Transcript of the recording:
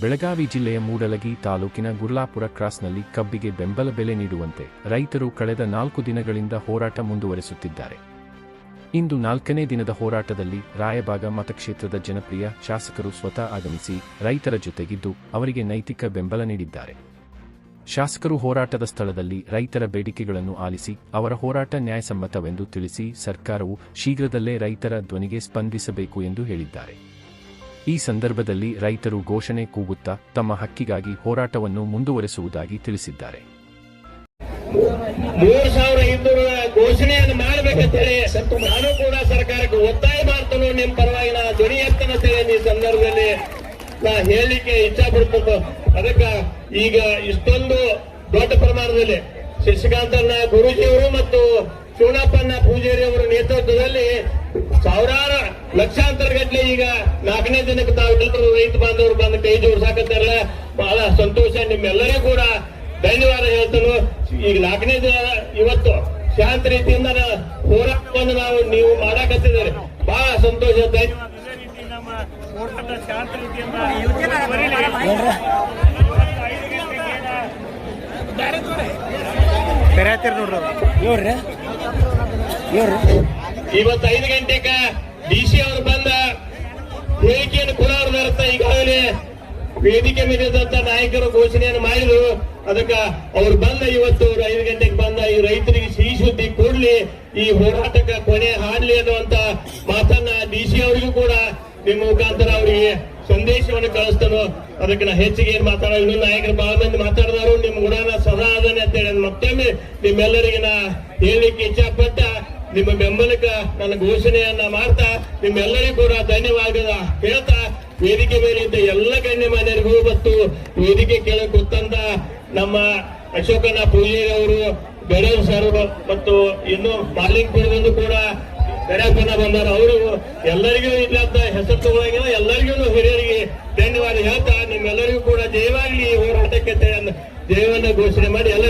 ಬೆಳಗಾವಿ ಜಿಲ್ಲೆಯ ಮೂಡಲಗಿ ತಾಲೂಕಿನ ಗುರ್ಲಾಪುರ ಕ್ರಾಸ್ನಲ್ಲಿ ಕಬ್ಬಿಗೆ ಬೆಂಬಲ ಬೆಲೆ ನೀಡುವಂತೆ ರೈತರು ಕಳೆದ ನಾಲ್ಕು ದಿನಗಳಿಂದ ಹೋರಾಟ ಮುಂದುವರೆಸುತ್ತಿದ್ದಾರೆ. ಇಂದು ನಾಲ್ಕನೇ ದಿನದ ಹೋರಾಟದಲ್ಲಿ ರಾಯಬಾಗ ಮತಕ್ಷೇತ್ರದ ಜನಪ್ರಿಯ ಶಾಸಕರು ಸ್ವತಃ ಆಗಮಿಸಿ ರೈತರ ಜೊತೆಗಿದ್ದು ಅವರಿಗೆ ನೈತಿಕ ಬೆಂಬಲ ನೀಡಿದ್ದಾರೆ. ಶಾಸಕರು ಹೋರಾಟದ ಸ್ಥಳದಲ್ಲಿ ರೈತರ ಬೇಡಿಕೆಗಳನ್ನು ಆಲಿಸಿ ಅವರ ಹೋರಾಟ ನ್ಯಾಯಸಮ್ಮತವೆಂದು ತಿಳಿಸಿ ಸರ್ಕಾರವು ಶೀಘ್ರದಲ್ಲೇ ರೈತರ ಧ್ವನಿಗೆ ಸ್ಪಂದಿಸಬೇಕು ಎಂದು ಹೇಳಿದ್ದಾರೆ. ಈ ಸಂದರ್ಭದಲ್ಲಿ ರೈತರು ಘೋಷಣೆ ಕೂಗುತ್ತಾ ತಮ್ಮ ಹಕ್ಕಿಗಾಗಿ ಹೋರಾಟವನ್ನು ಮುಂದುವರೆಸುವುದಾಗಿ ತಿಳಿಸಿದ್ದಾರೆ. ಮೂರ್ ಸಾವಿರ ಇನ್ನೂರ ಘೋಷಣೆಯನ್ನು ಮಾಡಬೇಕಂತೇಳಿ ನಾನು ಕೂಡ ಸರ್ಕಾರಕ್ಕೆ ಒತ್ತಾಯ ಮಾಡ್ತಾನೋ ನಿಮ್ ಪರವಾಗಿ ನಾ ಧ್ವನಿ ಎತ್ತನಂತೇಳಿ ಈ ಸಂದರ್ಭದಲ್ಲಿ ನಾ ಹೇಳಲಿಕ್ಕೆ ಇಚ್ಛ ಪಡ್ತೀನಿ ಅದಕ್ಕ ಈಗ ಇಷ್ಟೊಂದು ದೊಡ್ಡ ಪ್ರಮಾಣದಲ್ಲಿ ಶಶಿಕಾಂತನ ಗುರೂಜಿಯವರು ಮತ್ತು ಶಿವಣಪ್ಪನ ಪೂಜಾರಿ ಅವರ ನೇತೃತ್ವದಲ್ಲಿ ಸಾವಿರಾರು ಲಕ್ಷಾಂತರ ಗಟ್ಟಲೆ ಈಗ ನಾಲ್ಕನೇ ದಿನಕ್ಕೆ ತಾವೆಲ್ಲರೂ ರೈತ ಬಾಂಧವರು ಬಂದು ಕೈ ಜೋಡಿಸಾಕತ್ತಾರಲ್ಲ ಬಹಳ ಸಂತೋಷ ನಿಮ್ಮೆಲ್ಲರೂ ಕೂಡ. ಧನ್ಯವಾದ ಹೇಳ್ತಾನು. ಈಗ ನಾಲ್ಕನೇ ದಿನ ಇವತ್ತು ಶಾಂತ ರೀತಿಯಿಂದ ಹೋರಾಟವನ್ನು ನಾವು ನೀವು ಮಾಡಾಕತ್ತಿದ್ದಾರೆ. ಬಹಳ ಸಂತೋಷ ಹೋರಾಟ ಶಾಂತ ರೀತಿಯಿಂದ ಮುಂದುವರಿಲಿ. ಐದು ಗಂಟೆಗೆ ವೇದಿಕೆ ಮೇಲಿದ್ದಂತ ನಾಯಕರು ಘೋಷಣೆಯನ್ನು ಮಾಡಿದ್ರು. ಅದಕ್ಕ ಅವ್ರು ಬಂದ ಇವತ್ತು ಅವ್ರು ಐದು ಗಂಟೆಗೆ ಬಂದ ಈ ರೈತರಿಗೆ ಸಿಹಿ ಸುದ್ದಿ ಕೊಡ್ಲಿ, ಈ ಹೋರಾಟಕ್ಕೆ ಕೊನೆ ಹಾಡ್ಲಿ ಅನ್ನುವಂತ ಮಾತನ್ನ ಡಿ ಸಿ ಅವರಿಗೂ ಕೂಡ ನಿಮ್ಮ ಮುಖಾಂತರ ಅವರಿಗೆ ಸಂದೇಶವನ್ನು ಕಳಿಸ್ತಾನೋ. ಅದಕ್ಕೆ ನಾ ಹೆಚ್ಚಿಗೆ ಏನ್ ಮಾತಾಡೋ ನಾಯಕರು ಬಹಳ ಮಂದಿ ಮಾತಾಡಿದಾರು ನಿಮ್ ಸದಾ ಅದನ್ನೇ ಅಂತ ಹೇಳಿ ಮತ್ತೊಮ್ಮೆ ನಿಮ್ಮೆಲ್ಲರಿಗೆ ನಾ ಹೇಳಲಿಕ್ಕೆ ಇಚ್ಛಾಪಟ್ಟ, ನಿಮ್ಮ ಬೆಂಬಲಕ್ಕ ನನ್ನ ಘೋಷಣೆಯನ್ನ ಮಾಡ್ತಾ ನಿಮ್ಮೆಲ್ಲರಿಗೂ ಕೂಡ ಧನ್ಯವಾದ ಹೇಳ್ತಾ ವೇದಿಕೆ ಮೇಲೆ ಇದ್ದ ಎಲ್ಲ ಗಣ್ಯಮಾನ್ಯರಿಗೂ ಮತ್ತು ವೇದಿಕೆ ಕೆಳಗೆ ಕೂತಂತ ನಮ್ಮ ಅಶೋಕನ ಪೂಜಾರಿ ಅವರು ಗಣೇಶ್ ಸರ್ ಮತ್ತು ಇನ್ನು ಮಾಲಿಂಗ್ಪುರದಿಂದ ಕೂಡ ಗಣೇಶನ ಬಂದಾರ. ಅವರು ಎಲ್ಲರಿಗೂ ಇಲ್ಲಂತ ಹೆಸರು ತಗೊಳಗಿಲ್ಲ. ಎಲ್ಲರಿಗೂ ಹಿರಿಯರಿಗೆ ಧನ್ಯವಾದ ಹೇಳ್ತಾ ನಿಮ್ಮೆಲ್ಲರಿಗೂ ಕೂಡ ಜಯವಾಗಲಿ ಹೋರಾಟಕ್ಕೆ ಜಯವನ್ನು ಘೋಷಣೆ ಮಾಡಿ. ನಮಸ್ಕಾರ